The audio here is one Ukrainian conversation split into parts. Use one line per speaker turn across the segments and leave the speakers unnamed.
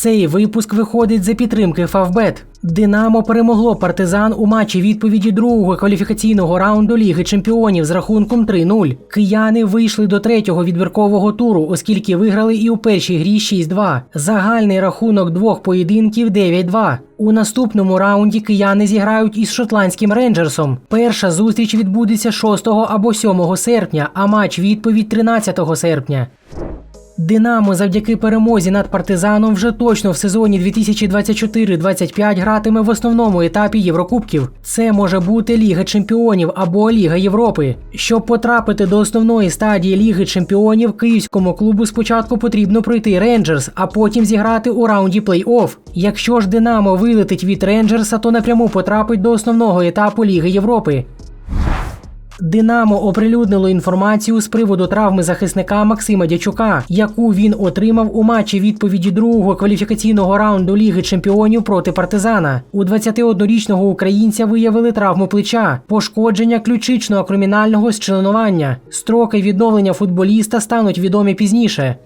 Цей випуск виходить за підтримки Фавбет. Динамо перемогло партизан у матчі відповіді другого кваліфікаційного раунду Ліги Чемпіонів з рахунком 3-0. Кияни вийшли до третього відбіркового туру, оскільки виграли і у першій грі 6-2. Загальний рахунок двох поєдинків 9-2. У наступному раунді кияни зіграють із шотландським рейнджерсом. Перша зустріч відбудеться 6 або 7 серпня, а матч відповідь 13 серпня. Динамо завдяки перемозі над партизаном вже точно в сезоні 2024-25 гратиме в основному етапі Єврокубків. Це може бути Ліга Чемпіонів або Ліга Європи. Щоб потрапити до основної стадії Ліги Чемпіонів, київському клубу спочатку потрібно пройти Рейнджерс, а потім зіграти у раунді плей-офф. Якщо ж Динамо вилетить від Рейнджерса, то напряму потрапить до основного етапу Ліги Європи. Динамо оприлюднило інформацію з приводу травми захисника Максима Дячука, яку він отримав у матчі відповіді другого кваліфікаційного раунду Ліги Чемпіонів проти партизана. У 21-річного українця виявили травму плеча, пошкодження ключичного кримінального зчленування. Строки відновлення футболіста стануть відомі пізніше.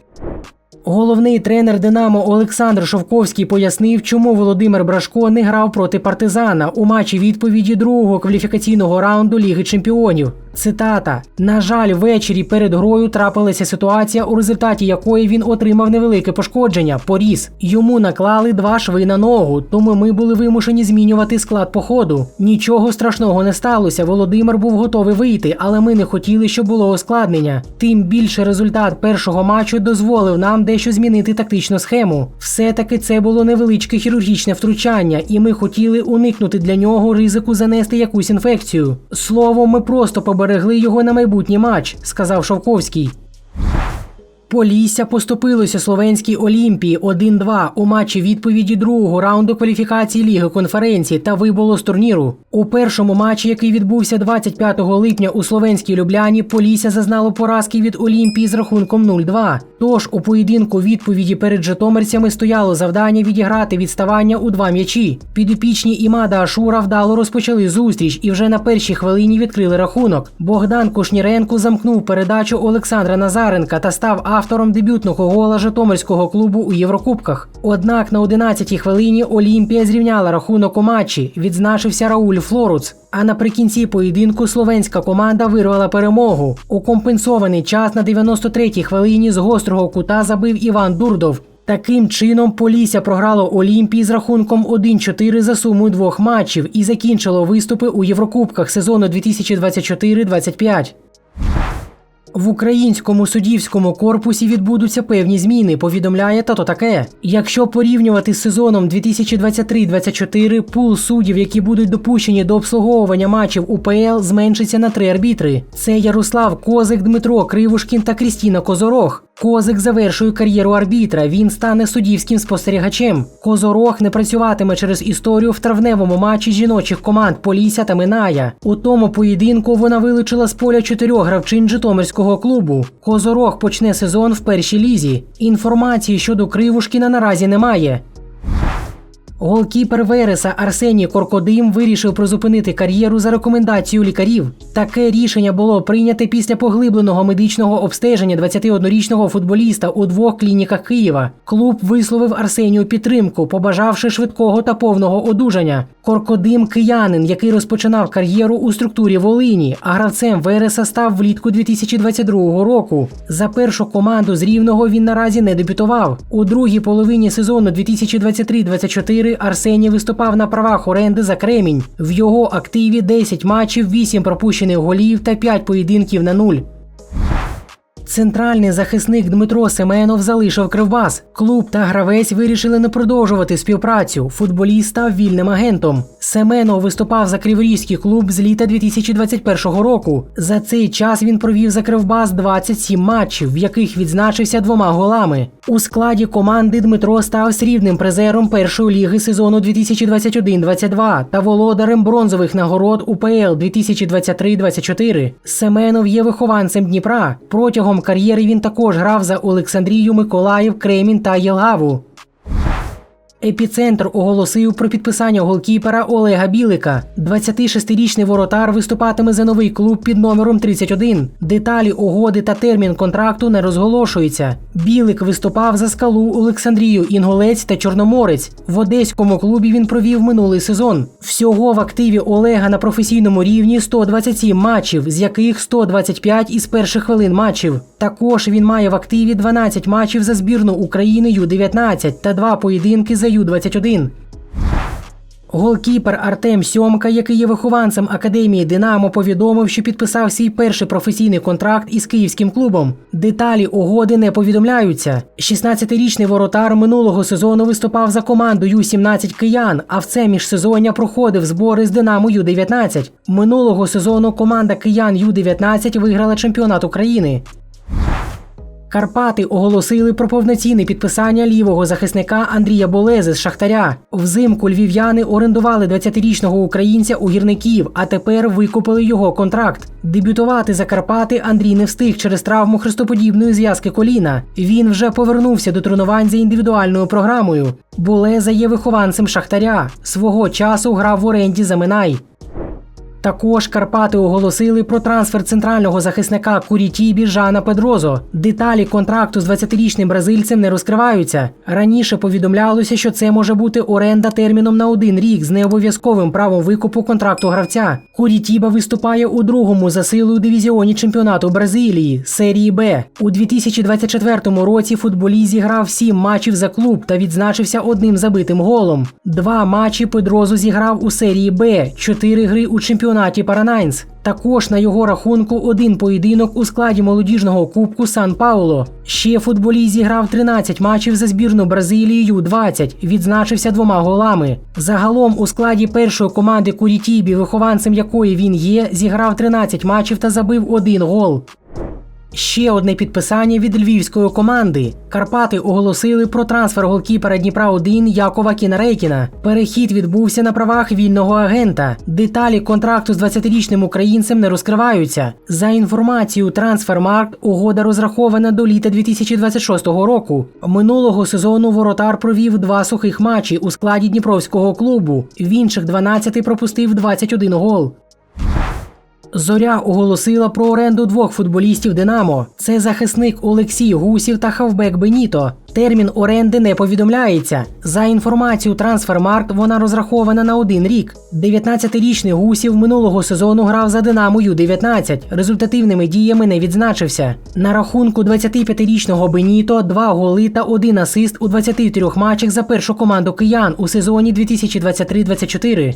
Головний тренер Динамо Олександр Шовковський пояснив, чому Володимир Брашко не грав проти партизана у матчі відповіді другого кваліфікаційного раунду Ліги Чемпіонів. Цитата: на жаль, ввечері перед грою трапилася ситуація, у результаті якої він отримав невелике пошкодження. Поріз йому наклали два шви на ногу, тому ми були вимушені змінювати склад походу. Нічого страшного не сталося. Володимир був готовий вийти, але ми не хотіли, щоб було ускладнення. Тим більше результат першого матчу дозволив нам дещо змінити тактичну схему. Все-таки це було невеличке хірургічне втручання, і ми хотіли уникнути для нього ризику занести якусь інфекцію. Словом, ми просто поберегли його на майбутній матч, сказав Шовковський. Полісся поступилося словенській Олімпії 1-2 у матчі відповіді другого раунду кваліфікації Ліги конференції та вибуло з турніру. У першому матчі, який відбувся 25 липня у словенській Любляні, Полісся зазнало поразки від Олімпії з рахунком 0-2. Тож у поєдинку відповіді перед житомирцями стояло завдання відіграти відставання у два м'ячі. Підопічні Імада Ашура вдало розпочали зустріч і вже на першій хвилині відкрили рахунок. Богдан Кушніренко замкнув передачу Олександра Назаренка та став автором дебютного гола Житомирського клубу у Єврокубках. Однак на 11-й хвилині Олімпія зрівняла рахунок у матчі. Відзначився Рауль Флоруц. А наприкінці поєдинку словенська команда вирвала перемогу. У компенсований час на 93-й хвилині з гострого кута забив Іван Дурдов. Таким чином, Полісся програло Олімпії з рахунком 1-4 за сумою двох матчів і закінчило виступи у Єврокубках сезону 2024-25. В українському суддівському корпусі відбудуться певні зміни, повідомляє тато таке. Якщо порівнювати з сезоном 2023-24, пул суддів, які будуть допущені до обслуговування матчів УПЛ, зменшиться на три арбітри. Це Ярослав Козик, Дмитро Кривушкін та Крістіна Козорог. Козик завершує кар'єру арбітра. Він стане суддівським спостерігачем. Козорог не працюватиме через історію в травневому матчі жіночих команд Полісся та Миная. У тому поєдинку вона вилучила з поля чотирьох гравчин Житомирського клубу. Козорог почне сезон в першій лізі. Інформації щодо Кривушкіна наразі немає. Голкіпер Вереса Арсеній Коркодим вирішив призупинити кар'єру за рекомендацією лікарів. Таке рішення було прийняте після поглибленого медичного обстеження 21-річного футболіста у двох клініках Києва. Клуб висловив Арсенію підтримку, побажавши швидкого та повного одужання. Коркодим киянин, який розпочинав кар'єру у структурі Волині, а гравцем Вереса став влітку 2022 року. За першу команду з рівного він наразі не дебютував. У другій половині сезону 2023-24 Арсеній виступав на правах оренди за Кремінь. В його активі 10 матчів, 8 пропущених голів та 5 поєдинків на нуль. Центральний захисник Дмитро Семенов залишив Кривбас. Клуб та гравець вирішили не продовжувати співпрацю. Футболіст став вільним агентом. Семенов виступав за Криворізький клуб з літа 2021 року. За цей час він провів за Кривбас 27 матчів, в яких відзначився двома голами. У складі команди Дмитро став срібним призером першої ліги сезону 2021-22 та володарем бронзових нагород УПЛ 2023-24. Семенов є вихованцем Дніпра. Протягом кар'єри він також грав за Олександрію, Миколаїв, Кремін та Єлгаву. Епіцентр оголосив про підписання голкіпера Олега Білика. 26-річний воротар виступатиме за новий клуб під номером 31. Деталі угоди та термін контракту не розголошуються. Білик виступав за скалу Олександрію Інголець та Чорноморець. В одеському клубі він провів минулий сезон. Всього в активі Олега на професійному рівні 127 матчів, з яких 125 із перших хвилин матчів. Також він має в активі 12 матчів за збірну України Ю-19 та два поєдинки за Ю-21. Голкіпер Артем Сьомка, який є вихованцем академії Динамо, повідомив, що підписав свій перший професійний контракт із київським клубом. Деталі угоди не повідомляються. 16-річний воротар минулого сезону виступав за команду Ю-17 киян, а в це міжсезоння проходив збори з Динамо Ю-19. Минулого сезону команда киян Ю-19 виграла чемпіонат України. Карпати оголосили про повноцінне підписання лівого захисника Андрія Болези з Шахтаря. Взимку львів'яни орендували 20-річного українця у гірників, а тепер викупили його контракт. Дебютувати за Карпати Андрій не встиг через травму хрестоподібної зв'язки коліна. Він вже повернувся до тренувань за індивідуальною програмою. Болеза є вихованцем Шахтаря. Свого часу грав в оренді за Минай. Також Карпати оголосили про трансфер центрального захисника Курітібі Жана Педрозо. Деталі контракту з 20-річним бразильцем не розкриваються. Раніше повідомлялося, що це може бути оренда терміном на один рік з необов'язковим правом викупу контракту гравця. Курітіба виступає у другому за силою дивізіоні чемпіонату Бразилії серії Б. У 2024 році футболіст зіграв сім матчів за клуб та відзначився одним забитим голом. Два матчі Педрозо зіграв у серії Б, чотири гри у чемпіонаті Паранайнс. Також на його рахунку один поєдинок у складі молодіжного кубку Сан Пауло. Ще футболіст зіграв 13 матчів за збірну Бразилії Ю-20, відзначився двома голами. Загалом у складі першої команди Курітібі, вихованцем якої він є, зіграв 13 матчів та забив один гол. Ще одне підписання від львівської команди. Карпати оголосили про трансфер голкіпера Дніпра 1 Якова Кінарейкіна. Перехід відбувся на правах вільного агента. Деталі контракту з 20-річним українцем не розкриваються. За інформацією Трансфермаркт, угода розрахована до літа 2026 року. Минулого сезону воротар провів два сухих матчі у складі Дніпровського клубу. В інших 12 пропустив 21 гол. Зоря оголосила про оренду двох футболістів Динамо. Це захисник Олексій Гусів та хавбек Беніто. Термін оренди не повідомляється. За інформацією Трансфермаркт, вона розрахована на один рік. 19-річний Гусів минулого сезону грав за Динамо Ю-19. Результативними діями не відзначився. На рахунку 25-річного Беніто два голи та один асист у 23 матчах за першу команду киян у сезоні 2023-24.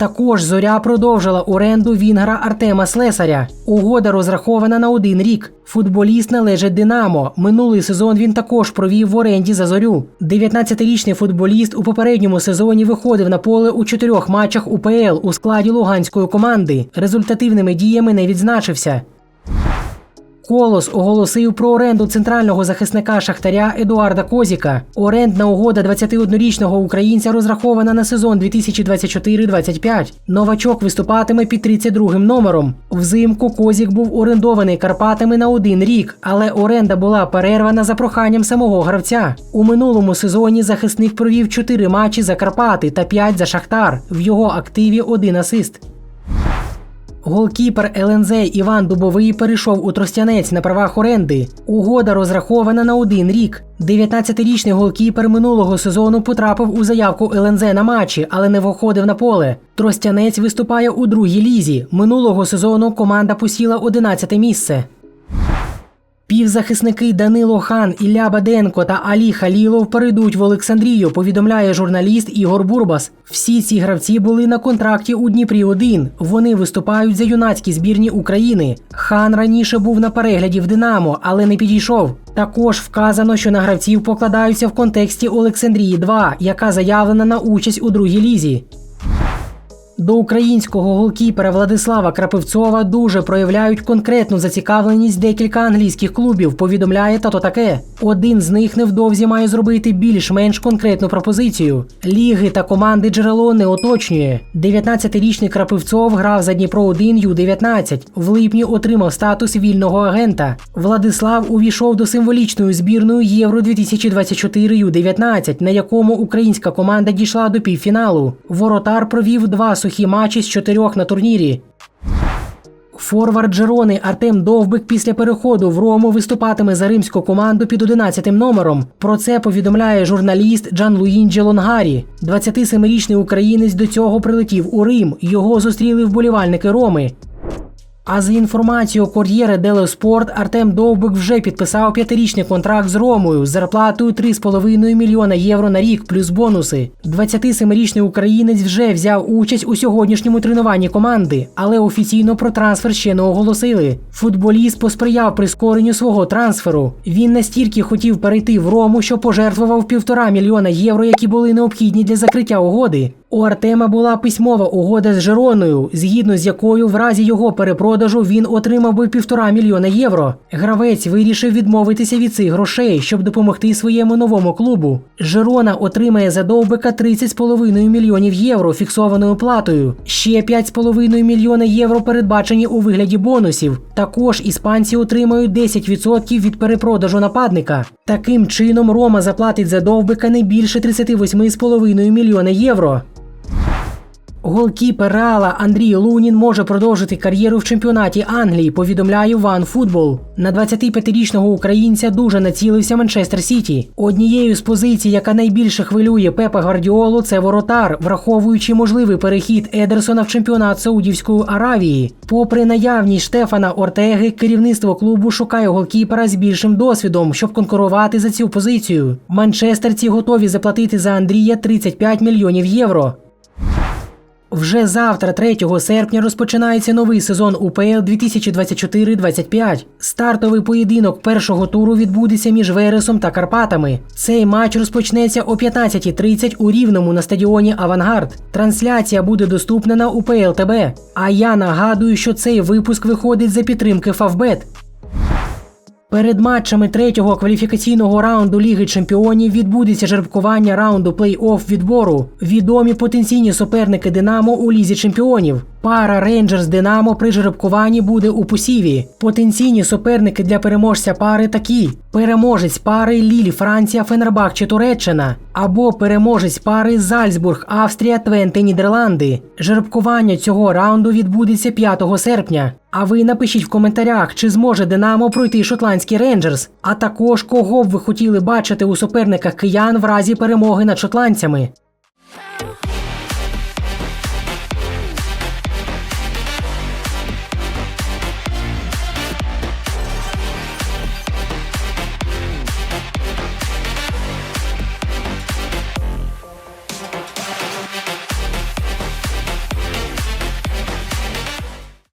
Також зоря продовжила оренду вінгра Артема Слесаря. Угода розрахована на один рік. Футболіст належить Динамо. Минулий сезон він також провів в оренді за зорю. 19-річний футболіст у попередньому сезоні виходив на поле у чотирьох матчах УПЛ у складі луганської команди. Результативними діями не відзначився. Колос оголосив про оренду центрального захисника Шахтаря Едуарда Козіка. Орендна угода 21-річного українця розрахована на сезон 2024-25. Новачок виступатиме під 32-м номером. Взимку Козік був орендований Карпатами на один рік, але оренда була перервана за проханням самого гравця. У минулому сезоні захисник провів 4 матчі за Карпати та 5 за Шахтар. В його активі один асист. Голкіпер ЛНЗ Іван Дубовий перейшов у Тростянець на правах оренди. Угода розрахована на один рік. 19-річний голкіпер минулого сезону потрапив у заявку ЛНЗ на матчі, але не виходив на поле. Тростянець виступає у другій лізі. Минулого сезону команда посіла 11 місце. Півзахисники Данило Хан, Ілля Баденко та Алі Халілов перейдуть в Олександрію, повідомляє журналіст Ігор Бурбас. Всі ці гравці були на контракті у Дніпрі 1 Вони виступають за юнацькі збірні України. Хан раніше був на перегляді в Динамо, але не підійшов. Також вказано, що на гравців покладаються в контексті Олександрії 2 яка заявлена на участь у другій лізі. До українського голкіпера Владислава Крапивцова дуже проявляють конкретну зацікавленість декілька англійських клубів. Повідомляє тато таке. Один з них невдовзі має зробити більш-менш конкретну пропозицію. Ліги та команди джерело не уточнює. 19-річний Крапивцов грав за Дніпро 1 Ю-19. В липні отримав статус вільного агента. Владислав увійшов до символічної збірної Євро 2024 Ю-19, на якому українська команда дійшла до півфіналу. Воротар провів два сухі матчі з чотирьох на турнірі. Форвард Джерони Артем Довбик після переходу в Рому виступатиме за римську команду під 11 номером. Про це повідомляє журналіст Джан Луїнджі Лонгарі. 27-річний українець до цього прилетів у Рим. Його зустріли вболівальники Роми. А за інформацією Кор'єре Дело Спорт, Артем Довбик вже підписав п'ятирічний контракт з Ромою з зарплатою 3,5 мільйона євро на рік плюс бонуси. 27-річний українець вже взяв участь у сьогоднішньому тренуванні команди, але офіційно про трансфер ще не оголосили. Футболіст посприяв прискоренню свого трансферу. Він настільки хотів перейти в Рому, що пожертвував півтора мільйона євро, які були необхідні для закриття угоди. У Артема була письмова угода з Жероною, згідно з якою в разі його перепродажу він отримав би півтора мільйона євро. Гравець вирішив відмовитися від цих грошей, щоб допомогти своєму новому клубу. Жерона отримає за довбика 30,5 мільйонів євро фіксованою платою. Ще 5,5 мільйона євро передбачені у вигляді бонусів. Також іспанці отримають 10% від перепродажу нападника. Таким чином Рома заплатить за довбика не більше 38,5 мільйона євро. Голкіпер Реала Андрій Лунін може продовжити кар'єру в чемпіонаті Англії, повідомляє OneFootball. На 25-річного українця дуже націлився Манчестер Сіті. Однією з позицій, яка найбільше хвилює Пепа Гвардіолу, це воротар, враховуючи можливий перехід Едерсона в чемпіонат Саудівської Аравії. Попри наявність Штефана Ортеги, керівництво клубу шукає голкіпера з більшим досвідом, щоб конкурувати за цю позицію. Манчестерці готові заплатити за Андрія 35 мільйонів євро. Вже завтра, 3 серпня, розпочинається новий сезон УПЛ 2024-25. Стартовий поєдинок першого туру відбудеться між Вересом та Карпатами. Цей матч розпочнеться о 15.30 у Рівному на стадіоні Авангард. Трансляція буде доступна на УПЛ ТБ. А я нагадую, що цей випуск виходить за підтримки Фавбет. Перед матчами третього кваліфікаційного раунду Ліги Чемпіонів відбудеться жеребкування раунду плей-офф відбору. Відомі потенційні суперники Динамо у Лізі Чемпіонів. Пара Рейнджерс Динамо при жеребкуванні буде у посіві. Потенційні суперники для переможця пари такі: переможець пари Ліль Франція, Фенербахче Туреччина або переможець пари Зальцбург, Австрія, Твенте, Нідерланди. Жеребкування цього раунду відбудеться 5 серпня. А ви напишіть в коментарях, чи зможе Динамо пройти шотландський рейнджерс, а також кого б ви хотіли бачити у суперниках киян в разі перемоги над шотландцями.